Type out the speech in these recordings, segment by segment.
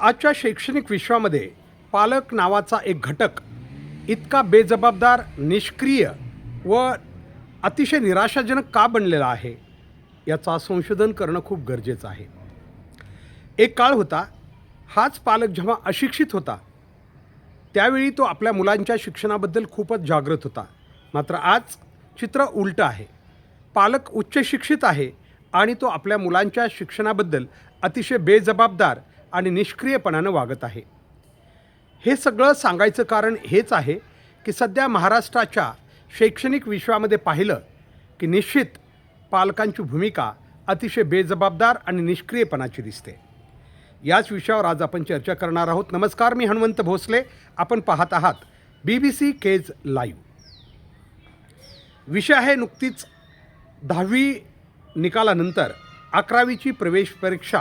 आजच्या शैक्षणिक विश्वामध्ये पालक नावाचा एक घटक इतका बेजबाबदार निष्क्रिय व अतिशय निराशाजनक का बनलेला आहे याचा संशोधन करणं खूप गरजेचं आहे. एक काळ होता हाच पालक जेव्हा अशिक्षित होता त्यावेळी तो आपल्या मुलांच्या शिक्षणाबद्दल खूपच जागृत होता. मात्र आज चित्र उलटं आहे. पालक उच्च शिक्षित आहे आणि तो आपल्या मुलांच्या शिक्षणाबद्दल अतिशय बेजबाबदार आणि निष्क्रियपणानं वागत आहे. हे सगळं सांगायचं कारण हेच आहे की सध्या महाराष्ट्राच्या शैक्षणिक विश्वामध्ये पाहिलं की निश्चित पालकांची भूमिका अतिशय बेजबाबदार आणि निष्क्रियपणाची दिसते. याच विषयावर आज आपण चर्चा करणार आहोत. नमस्कार मी हनुमंत भोसले. आपण पाहत आहात B B C Kej live विषय आहे नुकतीच दहावी निकालानंतर अकरावीची प्रवेश परीक्षा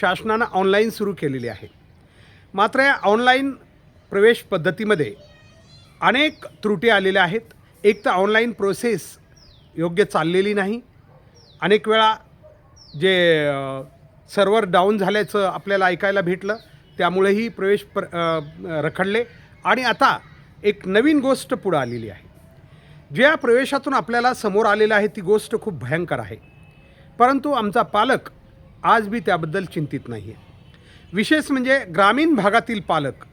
शासनानं ऑनलाईन सुरू केलेली आहे. मात्र या ऑनलाईन प्रवेश पद्धतीमध्ये अनेक त्रुटी आलेल्या आहेत. एक तर ऑनलाईन प्रोसेस योग्य चाललेली नाही. अनेक वेळा जे सर्व्हर डाऊन झाल्याचं आपल्याला ऐकायला भेटलं. त्यामुळेही प्रवेश प्र रखडले. आणि आता एक नवीन गोष्ट पुढं आलेली आहे. ज्या प्रवेशातून आपल्याला समोर आलेलं आहे ती गोष्ट खूप भयंकर आहे. परंतु आमचा पालक आज बी त्याबद्दल चिंतित नाही आहे विशेष म्हणजे ग्रामीण भागातील पालक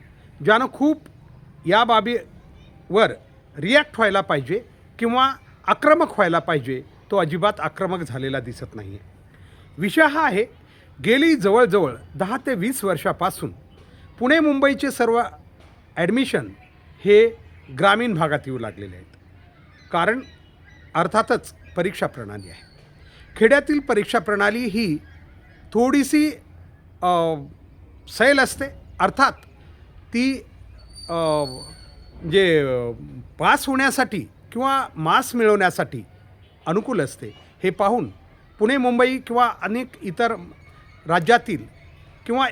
ज्यानं खूप या बाबीवर रिॲक्ट व्हायला पाहिजे किंवा आक्रमक व्हायला पाहिजे तो अजिबात आक्रमक झालेला दिसत नाही आहे विषय हा आहे गेली जवळजवळ दहा ते वीस वर्षापासून पुणे मुंबईचे सर्व ॲडमिशन हे ग्रामीण भागात येऊ लागलेले आहेत. कारण अर्थातच परीक्षा प्रणाली आहे. खेड्यातील परीक्षा प्रणाली ही थोडीशी सैल असते. अर्थात ती जे पास होण्यासाठी किंवा मास मिळवण्यासाठी अनुकूल असते. हे पाहून पुणे मुंबई किंवा अनेक इतर राज्यातील किंवा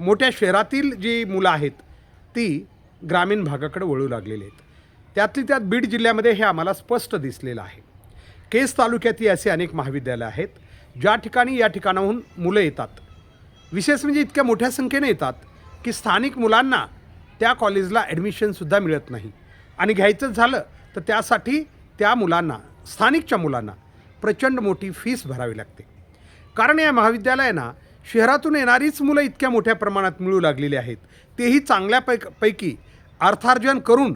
मोठ्या शहरातील जी मुलं आहेत ती ग्रामीण भागाकडे वळू लागलेली आहेत. त्यातली त्यात बीड जिल्ह्यामध्ये हे आम्हाला स्पष्ट दिसलेलं आहे. केस तालुक्यातही असे अनेक महाविद्यालय आहेत. ज्या ठिकाणी या ठिकाणाहून मुलं येतात. विशेष म्हणजे इतक्या मोठ्या संख्येने येतात की स्थानिक मुलांना त्या कॉलेजला ॲडमिशनसुद्धा मिळत नाही. आणि घ्यायचंच झालं तर त्यासाठी त्या मुलांना स्थानिकच्या मुलांना प्रचंड मोठी फीस भरावी लागते. कारण या महाविद्यालयांना शहरातून येणारीच मुलं इतक्या मोठ्या प्रमाणात मिळू लागलेली आहेत. तेही चांगल्या पैक पैकी अर्थार्जन करून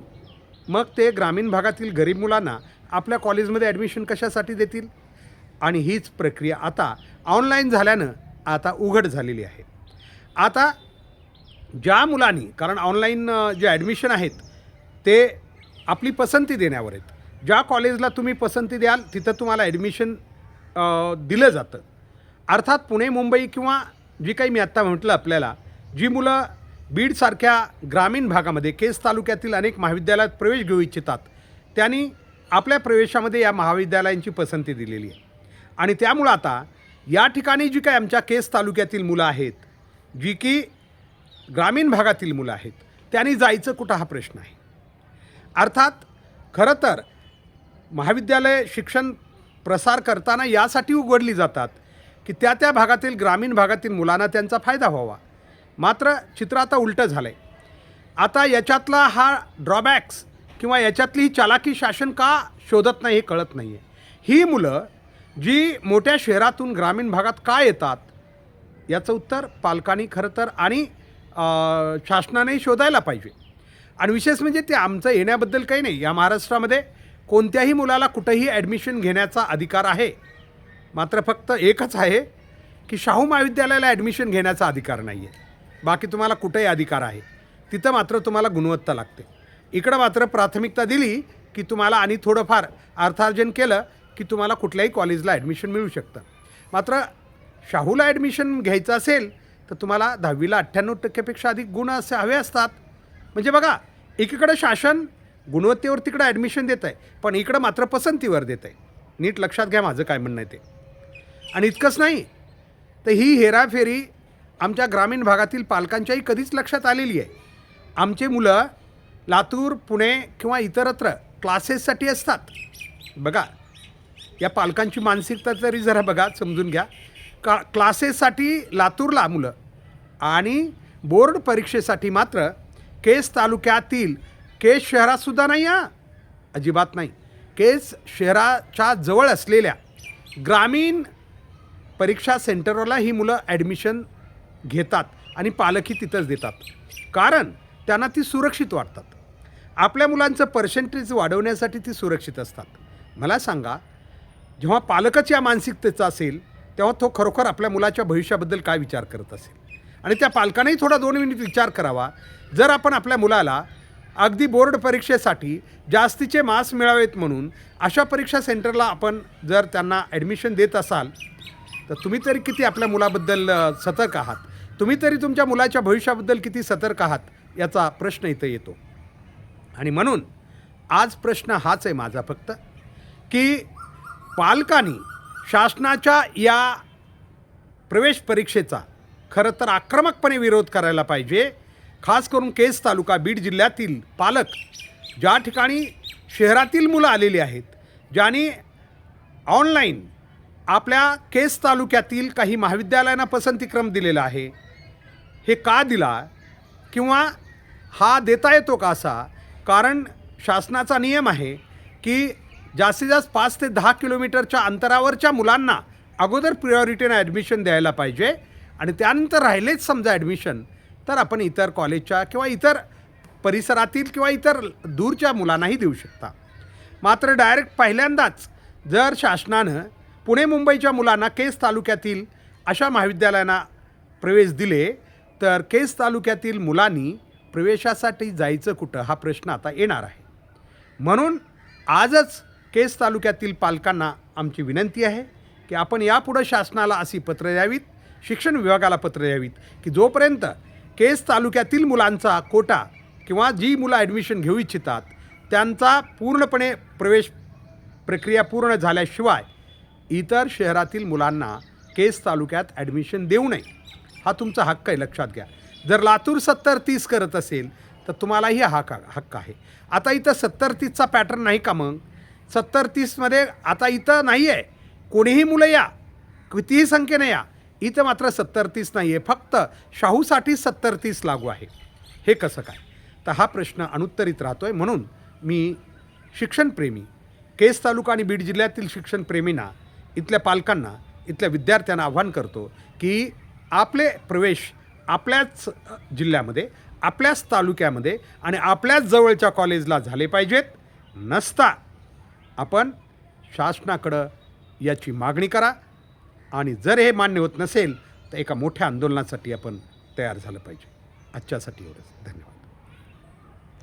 मग ते ग्रामीण भागातील गरीब मुलांना आपल्या कॉलेजमध्ये ॲडमिशन कशासाठी देतील? आणि हीच प्रक्रिया आता ऑनलाईन झाल्यानं आता उघड झालेली आहे. आता ज्या मुलांनी कारण ऑनलाईन जे ॲडमिशन आहेत ते आपली पसंती देण्यावर आहेत. ज्या कॉलेजला तुम्ही पसंती द्याल तिथं तुम्हाला ॲडमिशन दिलं जातं. अर्थात पुणे मुंबई किंवा जी काही मी आत्ता म्हटलं आपल्याला जी मुलं बीडसारख्या ग्रामीण भागामध्ये केस तालुक्यातील अनेक महाविद्यालयात प्रवेश घेऊ इच्छितात त्यांनी आपल्या प्रवेशामध्ये या महाविद्यालयांची पसंती दिलेली आहे. आणि त्यामुळं आता या ठिकाणी जी काही आमच्या केस तालुक्यातील मुलं आहेत जी की ग्रामीण भागातील मुलं आहेत त्यांनी जायचं कुठं हा प्रश्न आहे? अर्थात खरं तर महाविद्यालय शिक्षण प्रसार करताना यासाठी उघडली जातात की त्या त्या भागातील ग्रामीण भागातील मुलांना त्यांचा फायदा व्हावा. मात्र चित्र आता उलटं झालं आहे आता याच्यातला हा ड्रॉबॅक्स किंवा याच्यातली ही चालाकी शासन का शोधत नाही हे कळत नाही आहे ही मुलं जी मोठ्या शहरातून ग्रामीण भागात का येतात? याचं उत्तर पालकांनी खरं तर आणि शासनानेही शोधायला पाहिजे. आणि विशेष म्हणजे ते आमचं येण्याबद्दल काही नाही. या महाराष्ट्रामध्ये कोणत्याही मुलाला कुठंही ॲडमिशन घेण्याचा अधिकार आहे. मात्र फक्त एकच आहे की शाहू महाविद्यालयाला ॲडमिशन घेण्याचा अधिकार नाही आहे बाकी तुम्हाला कुठेही अधिकार आहे. तिथं मात्र तुम्हाला गुणवत्ता लागते. इकडं मात्र प्राथमिकता दिली की तुम्हाला आणि थोडंफार अर्थार्जन केलं की तुम्हाला कुठल्याही कॉलेजला ॲडमिशन मिळू शकतं. मात्र शाहूला ॲडमिशन घ्यायचं असेल तर तुम्हाला दहावीला अठ्ठ्याण्णव टक्क्यापेक्षा अधिक गुण असे हवे असतात. म्हणजे बघा एकीकडे शासन गुणवत्तेवर तिकडं ॲडमिशन देत आहे पण इकडं मात्र पसंतीवर देत आहे. नीट लक्षात घ्या माझं काय म्हणणं आहे ते. आणि इतकंच नाही तर ही हेराफेरी आमच्या ग्रामीण भागातील पालकांच्याही कधीच लक्षात आलेली आहे. आमचे मुलं लातूर पुणे किंवा इतरत्र क्लासेससाठी असतात. बघा या पालकांची मानसिकता तरी जरा बघा समजून घ्या. का क्लासेससाठी लातूरला मुलं आणि बोर्ड परीक्षेसाठी मात्र केस तालुक्यातील केस शहरातसुद्धा नाही हा अजिबात नाही. केस शहराच्या जवळ असलेल्या ग्रामीण परीक्षा सेंटरला ही मुलं ॲडमिशन घेतात आणि पालकही तिथंच देतात. कारण त्यांना ती सुरक्षित वाटतात. आपल्या मुलांचं पर्सेंटेज वाढवण्यासाठी ती सुरक्षित असतात. मला सांगा जेव्हा पालकच या मानसिकतेचा असेल तेव्हा तो खरोखर आपल्या मुलाच्या भविष्याबद्दल काय विचार करत असेल? आणि त्या पालकानेही थोडा दोन मिनिट विचार करावा. जर आपण आपल्या मुलाला अगदी बोर्ड परीक्षेसाठी जास्तीचे मार्क्स मिळावेत म्हणून अशा परीक्षा सेंटरला आपण जर त्यांना ॲडमिशन देत असाल तर तुम्ही तरी किती आपल्या मुलाबद्दल सतर्क आहात? तुम्ही तरी तुमच्या मुलाच्या भविष्याबद्दल किती सतर्क आहात? याचा प्रश्न इथं येतो. आणि म्हणून आज प्रश्न हाच आहे माझा फक्त की पालकांनी शासनाच्या या प्रवेश परीक्षेचा खरं तर आक्रमकपणे विरोध करायला पाहिजे. खास करून केस तालुका बीड जिल्ह्यातील पालक ज्या ठिकाणी शहरातील मुलं आलेली आहेत ज्यांनी ऑनलाईन आपल्या केस तालुक्यातील काही महाविद्यालयांना पसंतीक्रम दिलेला आहे हे का दिला किंवा हा देता येतो का असा? कारण शासनाचा नियम आहे की जास्तीत जास्त पाच ते दहा किलोमीटरच्या अंतरावरच्या मुलांना अगोदर प्रियॉरिटीनं ॲडमिशन द्यायला पाहिजे. आणि त्यानंतर राहिलेच समजा ॲडमिशन तर आपण इतर कॉलेजच्या किंवा इतर परिसरातील किंवा इतर दूरच्या मुलांनाही देऊ शकता. मात्र डायरेक्ट पहिल्यांदाच जर शासनानं पुणे मुंबईच्या मुलांना केस तालुक्यातील अशा महाविद्यालयांना प्रवेश दिले तर केस तालुक्यातील मुलांनी प्रवेशासाठी जायचं कुठं हा प्रश्न आता येणार आहे. म्हणून आजच केस तालुक्यातील पालकांना आमची विनंती आहे की आपण यापुढं शासनाला अशी पत्र द्यावीत शिक्षण विभागाला पत्र द्यावीत की जोपर्यंत केस तालुक्यातील मुलांचा कोटा किंवा जी मुलं ॲडमिशन घेऊ इच्छितात त्यांचा पूर्णपणे प्रवेश प्रक्रिया पूर्ण झाल्याशिवाय इतर शहरातील मुलांना केस तालुक्यात ॲडमिशन देऊ नये. हा तुमचा हक्क आहे लक्षात घ्या. जर लातूर सत्तर तीस करत असेल तर तुम्हालाही हा हक्क हक्क आहे. आता इथं सत्तर तीसचा पॅटर्न नाही का मग? सत्तर तीसमध्ये आता इथं नाही आहे कोणीही मुलं या. कितीही संख्येने या. इथं मात्र सत्तर तीस नाही आहे फक्त शाहूसाठी सत्तर तीस लागू आहे. हे कसं काय? तर हा प्रश्न अनुत्तरित राहतो आहे म्हणून मी शिक्षणप्रेमी केस तालुका आणि बीड जिल्ह्यातील शिक्षणप्रेमींना इथल्या पालकांना इथल्या विद्यार्थ्यांना आव्हान करतो की आपले प्रवेश आपल्याच जिल्ह्यामध्ये आपल्याच तालुक्यामध्ये आणि आपल्याच जवळच्या कॉलेजला झाले पाहिजेत. नसता आपण शासनाकडं याची मागणी करा. आणि जर हे मान्य होत नसेल तर एका मोठ्या आंदोलनासाठी आपण तयार झालं पाहिजे. आजच्यासाठी एवढंच. धन्यवाद.